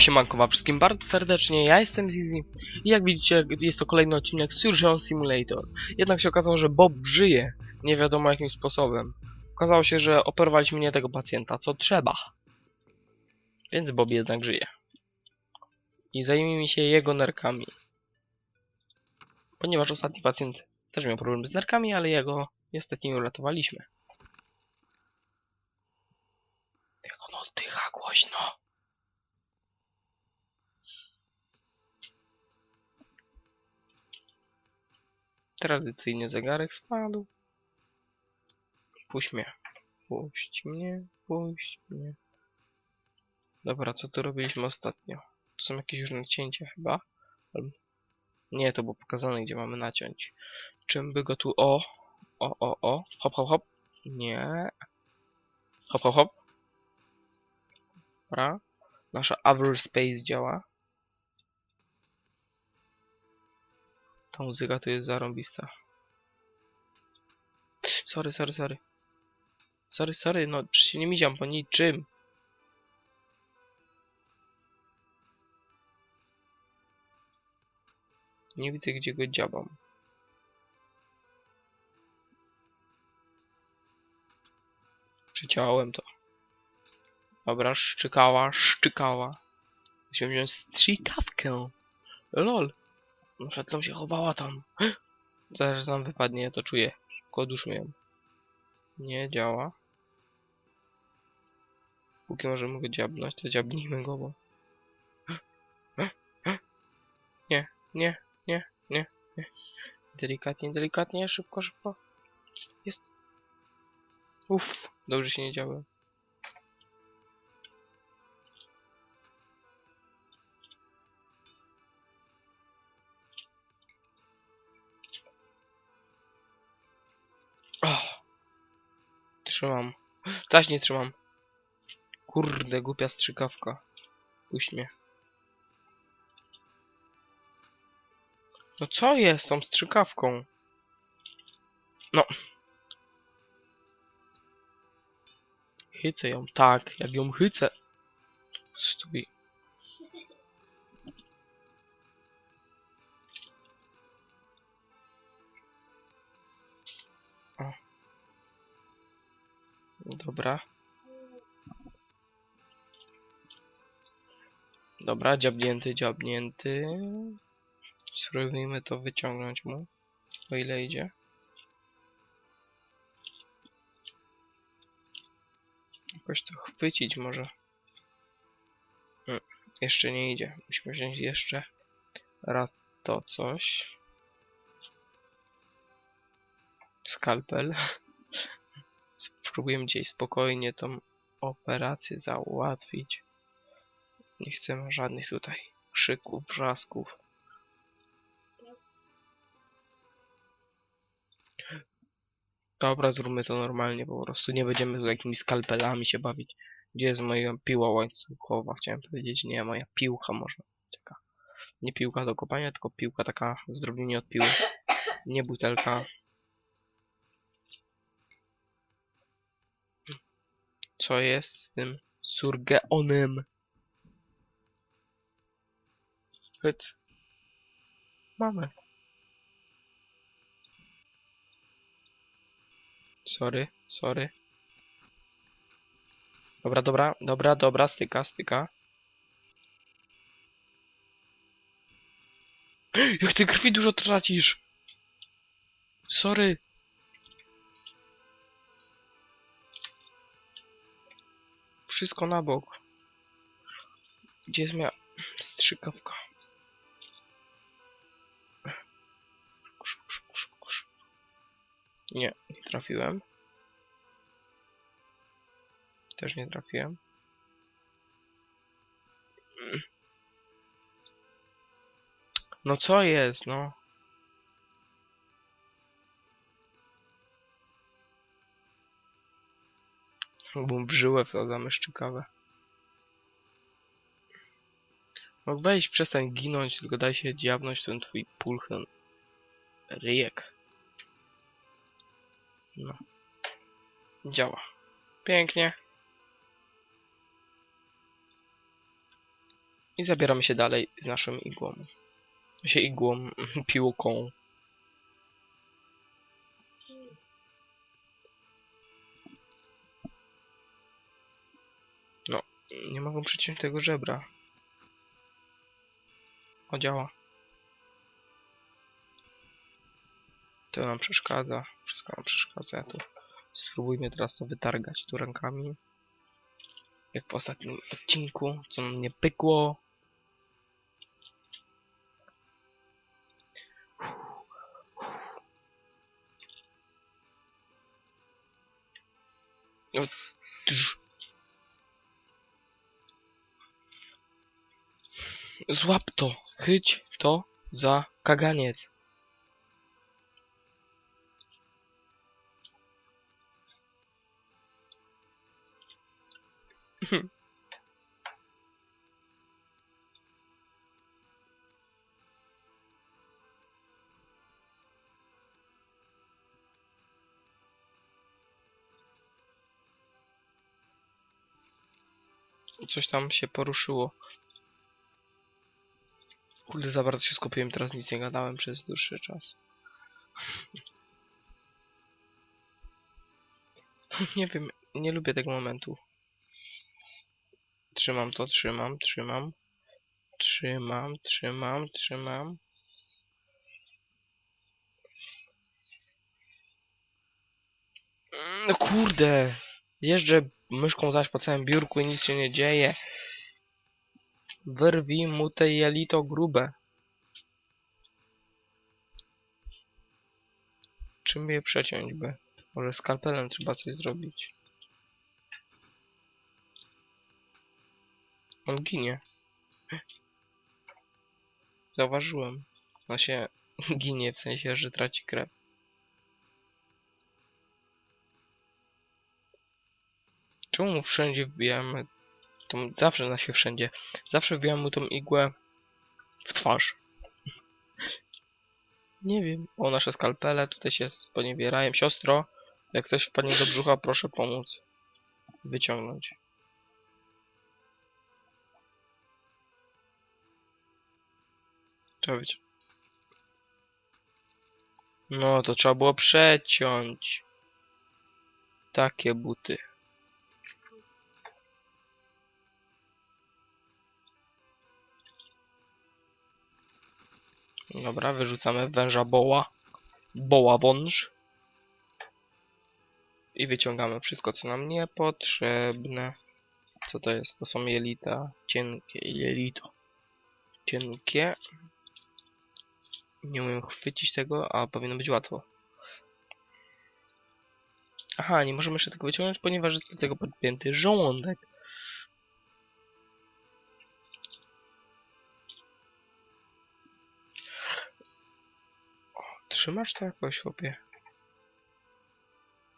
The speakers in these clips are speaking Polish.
siemanko wszystkim bardzo serdecznie, ja jestem Zizi i jak widzicie jest to kolejny odcinek Surgeon Simulator. Jednak się okazało, że Bob żyje, nie wiadomo jakim sposobem. Okazało się, że operowaliśmy nie tego pacjenta, co trzeba. Więc Bob jednak żyje. I zajmijmy się jego nerkami. Ponieważ ostatni pacjent też miał problem z nerkami, ale jego niestety nie uratowaliśmy. Jak on oddycha głośno. Tradycyjnie zegarek spadł. Puść mnie. Puść mnie, puść mnie. Dobra, co tu robiliśmy ostatnio? To są jakieś już nacięcia chyba? Nie, to było pokazane, gdzie mamy naciąć. Czym by go tu... O! O, o, o! Hop, hop, hop! Nie. Hop, hop, hop. Dobra. Nasza Avro Space działa. Ta muzyka tu jest zarąbista. Sorry, sorry, sorry. Sorry, sorry, no przecież nie miziam po niczym. Nie widzę gdzie go dziabam. Przyciąłem to. Dobra, szczykała, szczykała. Musimy wziąć strzykawkę. Lol. Przed chwilą się chowała tam. Zaraz nam wypadnie, ja to czuję. Odłóżmy ją. Nie działa. Póki możemy go dziabnąć, to dziabnijmy go, bo... Nie, nie, nie, nie, nie. Delikatnie, delikatnie, szybko, szybko. Jest. Uff, dobrze się nie działo. Trzymam. Taś nie trzymam. Kurde, głupia strzykawka. Puść mnie. No co jest tą strzykawką? No. Chycę ją, tak, jak ją chycę. Stój. Dobra. Dobra, dziabnięty, dziabnięty. Spróbujmy to wyciągnąć mu, o ile idzie. Jakoś to chwycić może. Mm, jeszcze nie idzie. Musimy wziąć jeszcze raz to coś. Skalpel. Spróbujemy dzisiaj spokojnie tą operację załatwić. Nie chcemy żadnych tutaj krzyków, wrzasków. Dobra, zróbmy to normalnie, po prostu nie będziemy tu jakimiś skalpelami się bawić. Gdzie jest moja piła łańcuchowa? Chciałem powiedzieć, nie, moja piłka można. Taka. Nie piłka do kopania, tylko piłka taka zdrobnienie od piły. Nie butelka. Co jest z tym surgeonem? Hyc. Mamy. Sorry, sorry. Dobra, dobra, dobra, dobra, styka, styka. Jak ty krwi dużo tracisz! Sorry. Wszystko na bok. Gdzie jest moja strzykawka? Nie, nie trafiłem. Też nie trafiłem. No co jest, no? Mógłbym w żyłę w to zamyszczykawę. Mógł wejść, przestań ginąć, tylko daj się diabnąć ten twój pulchen. Ryjek. No. Działa. Pięknie. I zabieramy się dalej z naszą igłą. Się igłą, piłką. Nie mogą przyciąć tego żebra. O, działa. To nam przeszkadza. Wszystko nam przeszkadza. Ja tu spróbujmy teraz to wytargać tu rękami. Jak w ostatnim odcinku, co nam nie pykło. O, Złap to! Chyć to za kaganiec. Coś tam się poruszyło. Kurde, za bardzo się skupiłem, teraz nic nie gadałem przez dłuższy czas. nie wiem, nie lubię tego momentu. Trzymam to, trzymam, trzymam. Trzymam, trzymam, trzymam. No kurde! Jeżdżę myszką zaś po całym biurku i nic się nie dzieje. Wyrwij mu te jelito grube. Czym je przeciąć by? Może skalpelem trzeba coś zrobić. On ginie. Zauważyłem. On się ginie, w sensie, że traci krew. Czemu mu wszędzie wbijamy tą... Zawsze na się wszędzie. Zawsze wbijam mu tą igłę w twarz. Nie wiem. O, nasze skalpele tutaj się sponiewierają. Siostro, jak ktoś wpadnie do brzucha, proszę pomóc. Wyciągnąć. Trzeba być. No, to trzeba było przeciąć. Takie buty. Dobra, wyrzucamy węża boła. Boła wąż. I wyciągamy wszystko, co nam niepotrzebne. Co to jest? To są jelita. Cienkie jelito. Cienkie. Nie umiem chwycić tego, a powinno być łatwo. Aha, nie możemy jeszcze tego wyciągnąć, ponieważ jest do tego podpięty żołądek. Trzymasz to jakoś, chłopie?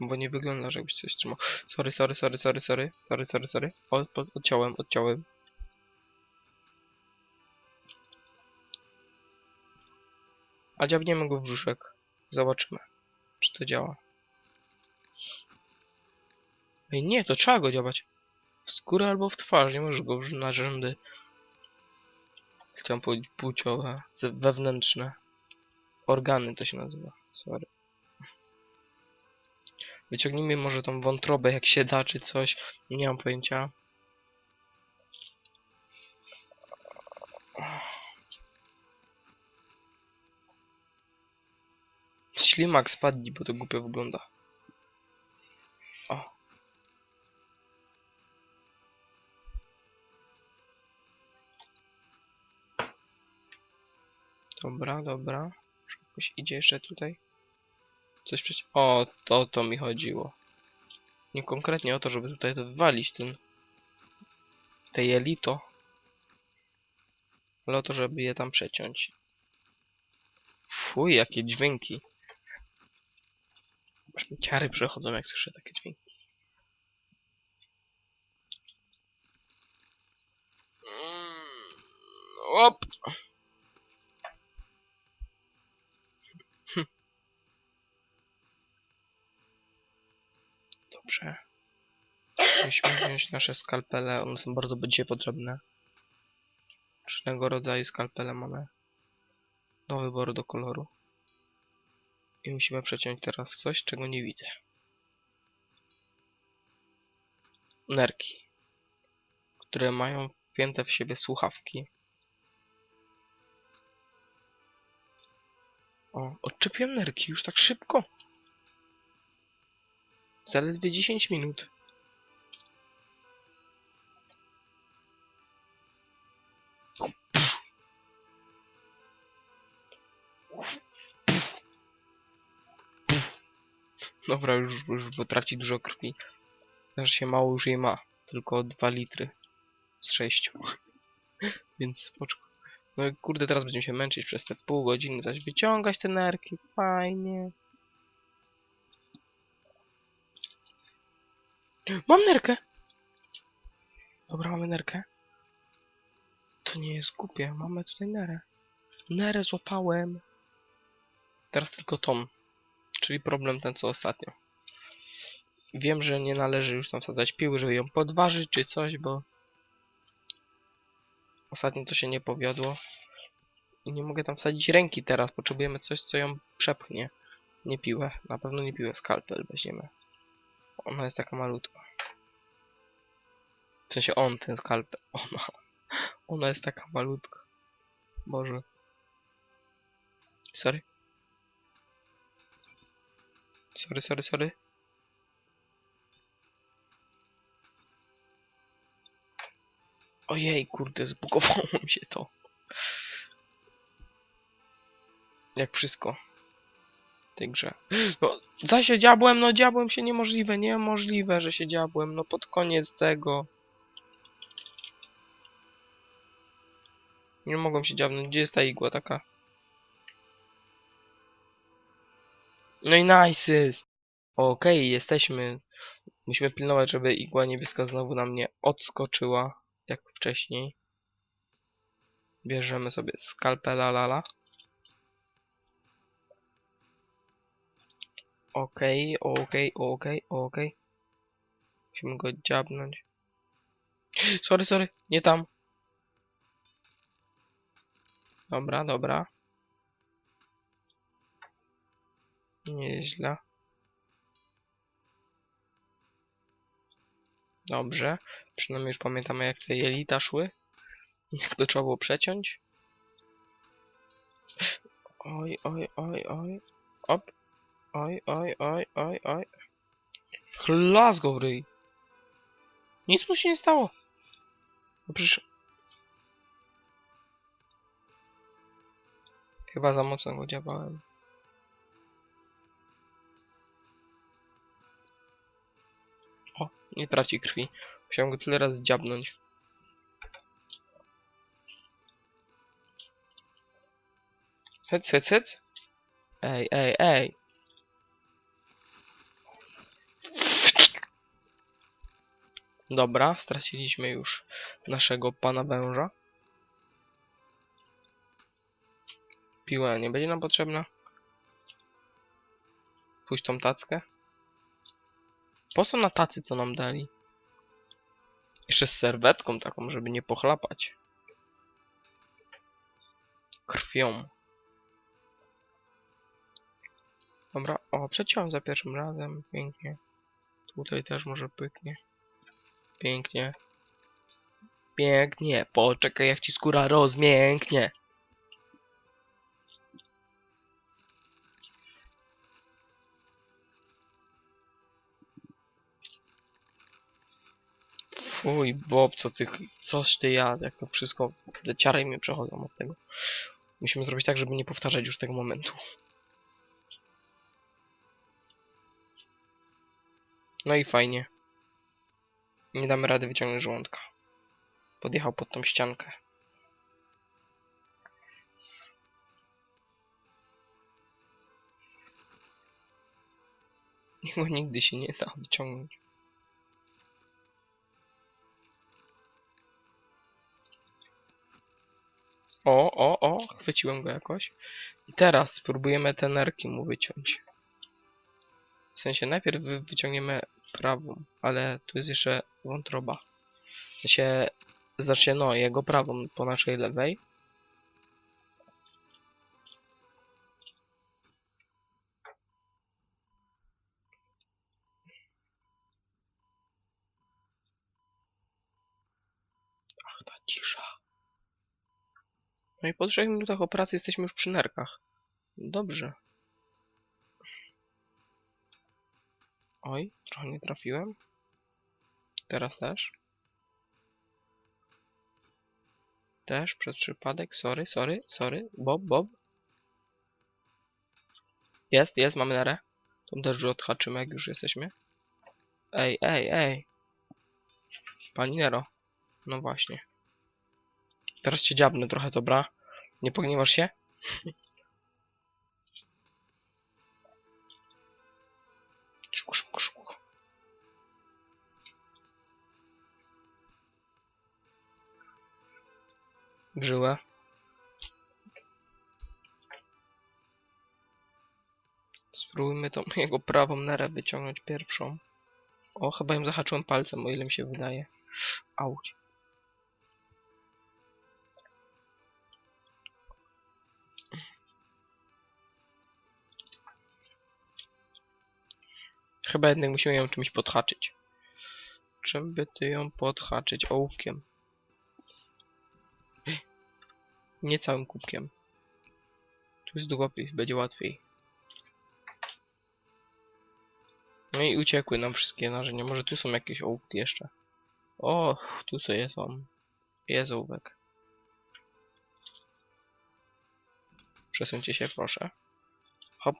Bo nie wygląda, żebyś coś trzymał. Sorry, sorry, sorry, sorry, sorry, sorry, sorry, sorry. Od, od, odciąłem, odciąłem. A dziabniemy go w brzuszek. Zobaczymy, czy to działa. Ej, nie, to trzeba go dziabać. W skórę albo w twarz, nie możesz go w narzędy. Powiedzieć płciowe, wewnętrzne. Organy to się nazywa, sorry. Wyciągnijmy może tą wątrobę, jak się da, czy coś. Nie mam pojęcia. Ślimak spadli, bo to głupio wygląda. O. Dobra, dobra. Jakoś idzie jeszcze tutaj. Coś przecież... O, to to mi chodziło. Nie konkretnie o to, żeby tutaj to wywalić ten... Te jelito. Ale o to, żeby je tam przeciąć. Fuj, jakie dźwięki. Aż mi ciary przechodzą, jak słyszę takie dźwięki. Mm, Op! Dobrze. Musimy wziąć nasze skalpele, one są bardzo dzisiaj potrzebne. Różnego rodzaju skalpele mamy do wyboru do koloru. I musimy przeciąć teraz coś, czego nie widzę. Nerki, które mają wpięte w siebie słuchawki. O, odczepiłem nerki już tak szybko. Zaledwie 10 minut. Dobra, już, już bo traci dużo krwi. Znaczy się mało już jej ma. Tylko 2 litry z 6. Więc spoczko. No kurde, teraz będziemy się męczyć przez te pół godziny, zaś wyciągać te nerki. Fajnie. Mam nerkę! Dobra, mamy nerkę. To nie jest głupie, mamy tutaj nerę. Nerę złapałem. Teraz tylko Tom. Czyli problem ten co ostatnio. Wiem, że nie należy już tam wsadzać piły, żeby ją podważyć czy coś, bo ostatnio to się nie powiodło. I nie mogę tam wsadzić ręki teraz. Potrzebujemy coś, co ją przepchnie. Nie piłę. Na pewno nie piłę. Skalpel weźmiemy. Ona jest taka malutka. W sensie on, ten skalpel. Ona. Ona jest taka malutka. Boże. Sorry. Sorry, sorry, sorry. Ojej, kurde, zbugowało mi się to. Jak wszystko. Tej grze. No, za się dziabłem, no dziabłem się niemożliwe, niemożliwe, że się dziabłem, no pod koniec tego. Nie mogą się dziabnąć, gdzie jest ta igła taka? No i nice jest. Okej, jesteśmy. Musimy pilnować, żeby igła niebieska znowu na mnie odskoczyła, jak wcześniej. Bierzemy sobie skalpela lala. Okej, okej, okej, okej. Musimy go dziabnąć. Sorry, sorry, nie tam. Dobra, dobra. Nieźle. Dobrze. Przynajmniej już pamiętamy jak te jelita szły. Jak to trzeba było przeciąć. Oj, oj, oj, oj. Op. Oj, oj, oj, oj, oj. Chlas go ryj. Nic mu się nie stało. No przecież... Chyba za mocno go działałem. O, nie traci krwi. Musiałem go tyle razy dziabnąć. Hec, hec, hec. Ej, ej, ej. Dobra, straciliśmy już naszego pana węża. Piła nie będzie nam potrzebna. Pójść tą tackę. Po co na tacy to nam dali? Jeszcze z serwetką taką, żeby nie pochlapać. Krwią. Dobra, o, przeciąłem za pierwszym razem. Pięknie. Tutaj też może pyknie. Pięknie. Pięknie. Poczekaj, jak ci skóra rozmięknie. Fuj, Bob, co ty, coś ty jadł, jak to wszystko, te ciary mi przechodzą od tego. Musimy zrobić tak, żeby nie powtarzać już tego momentu. No i fajnie. Nie damy rady wyciągnąć żołądka. Podjechał pod tą ściankę. Jego nigdy się nie da wyciągnąć. O, o, o, chwyciłem go jakoś. I teraz spróbujemy te nerki mu wyciąć. W sensie najpierw wy- wyciągniemy prawą, ale tu jest jeszcze wątroba. Sensie Znaczy, no, jego prawą po naszej lewej. Ach, ta cisza. No i po trzech minutach operacji jesteśmy już przy nerkach. Dobrze. Oj, trochę nie trafiłem. Teraz też. Też przez przypadek. Sorry, sorry, sorry. Bob, Bob. Jest, jest, mamy nerę. Tą też odhaczymy, jak już jesteśmy. Ej, ej, ej. Pani Nero. No właśnie. Teraz cię dziabnę trochę, dobra? Nie pogniewasz się? Grzyłę. Spróbujmy tą jego prawą nerę wyciągnąć pierwszą. O, chyba ją zahaczyłem palcem, o ile mi się wydaje. Auć. Chyba jednak musimy ją czymś podhaczyć. Czym by ty ją podhaczyć? Ołówkiem. Nie całym kubkiem. Tu jest długopis, będzie łatwiej. No i uciekły nam wszystkie narzędzia. Może tu są jakieś ołówki jeszcze. O, tu sobie są. Jest ołówek. Przesuńcie się, proszę. Hop.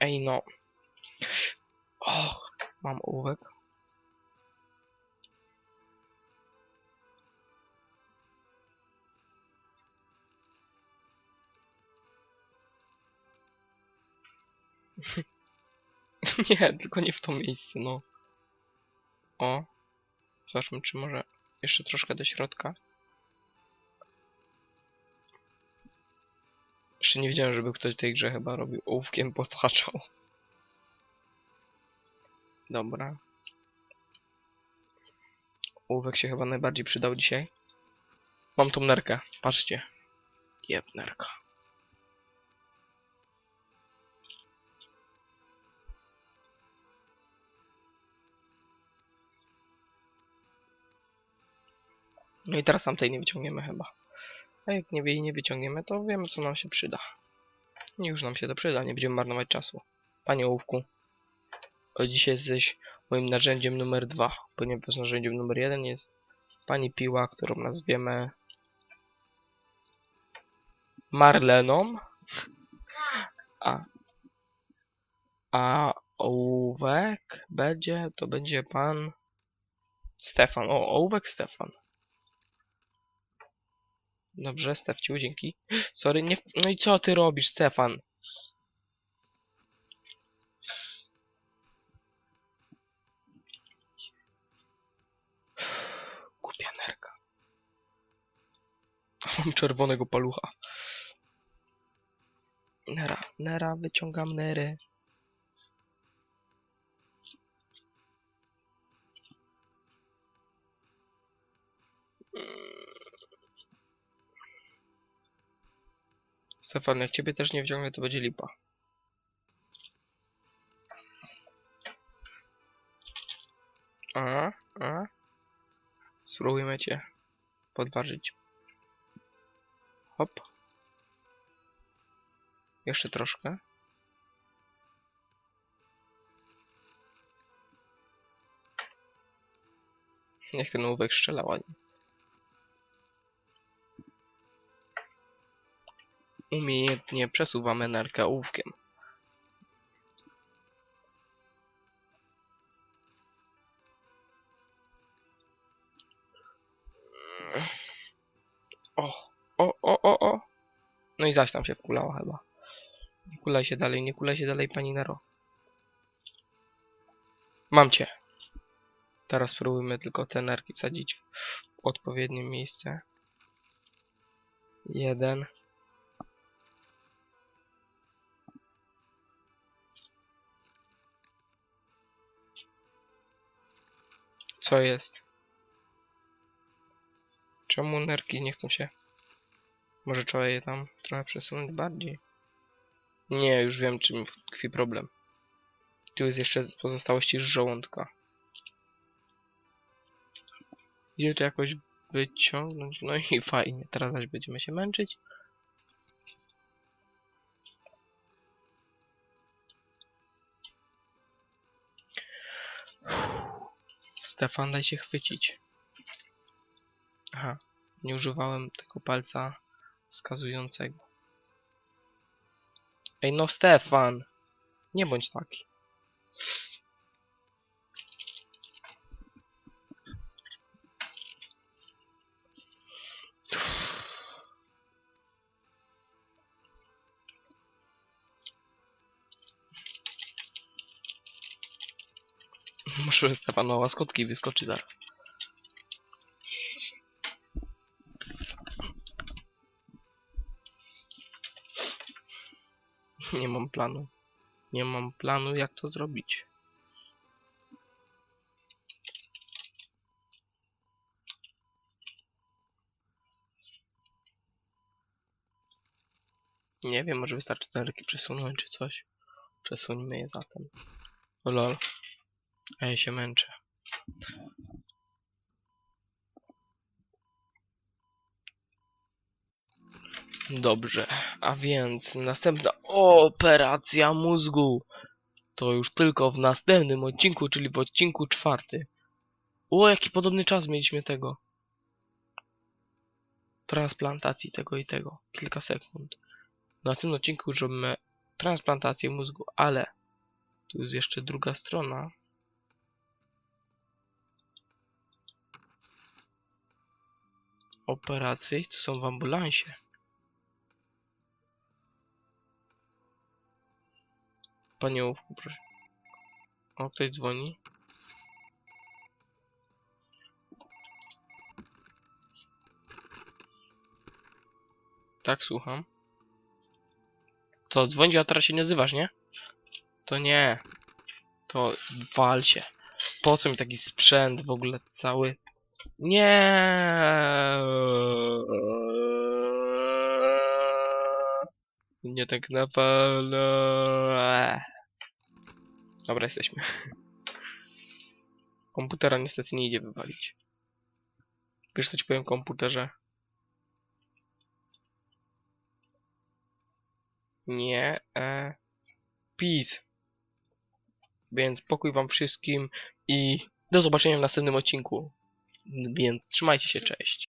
Ej no. Och, mam ołówek. nie, tylko nie w to miejsce, no. O. Zobaczmy, czy może jeszcze troszkę do środka. Jeszcze nie widziałem, żeby ktoś w tej grze chyba robił ołówkiem podhaczał. Dobra. Ołówek się chyba najbardziej przydał dzisiaj. Mam tą nerkę, patrzcie. Jeb, nerka. No i teraz tamtej nie wyciągniemy chyba. A jak nie, jej nie wyciągniemy, to wiemy co nam się przyda. I już nam się to przyda, nie będziemy marnować czasu. Panie ołówku, dzisiaj jesteś moim narzędziem numer dwa, ponieważ narzędziem numer jeden jest pani piła, którą nazwiemy Marleną, a, a ołówek będzie, to będzie pan Stefan. O, ołówek Stefan. Dobrze, Stefciu, dzięki. Sorry, nie... No i co ty robisz, Stefan? Głupia nerka. Mam czerwonego palucha. Nera, nera, wyciągam nery. Stefan, jak ciebie też nie wciągnę, to będzie lipa. A, a. Spróbujmy cię podważyć. Hop. Jeszcze troszkę. Niech ten ołówek strzela ładnie. Umiejętnie przesuwamy nerkę ołówkiem. O, o, o, o, o. No i zaś tam się wkulała chyba. Nie kulaj się dalej, nie kulaj się dalej, pani Nero. Mam cię. Teraz spróbujmy tylko te nerki wsadzić w odpowiednie miejsce. Jeden. Co jest? Czemu nerki nie chcą się? Może trzeba je tam trochę przesunąć bardziej? Nie, już wiem czym tkwi problem. Tu jest jeszcze pozostałości żołądka. Idzie to jakoś wyciągnąć, no i fajnie. Teraz zaś będziemy się męczyć. Stefan, daj się chwycić. Aha, nie używałem tego palca wskazującego. Ej, no Stefan! Nie bądź taki. Może Stefan ma łaskotki wyskoczy zaraz. Nie mam planu. Nie mam planu jak to zrobić. Nie wiem, może wystarczy te ręki przesunąć czy coś. Przesuńmy je zatem. Lol. A ja się męczę. Dobrze, a więc następna operacja mózgu. To już tylko w następnym odcinku, czyli w odcinku czwarty. O, jaki podobny czas mieliśmy tego. Transplantacji tego i tego. Kilka sekund. W następnym odcinku zrobimy transplantację mózgu, ale tu jest jeszcze druga strona. Operacji, to są w ambulansie. Łówku, proszę. O, ktoś dzwoni. Tak, słucham. Co, dzwonić, a teraz się nie odzywasz, nie? To nie. To wal się. Po co mi taki sprzęt w ogóle cały? Nie. Nie tak nawala. Dobra, jesteśmy. Komputera niestety nie idzie wywalić. Wiesz co ci powiem komputerze? Nie. E, peace. Więc pokój wam wszystkim i do zobaczenia w następnym odcinku. Więc trzymajcie się, cześć.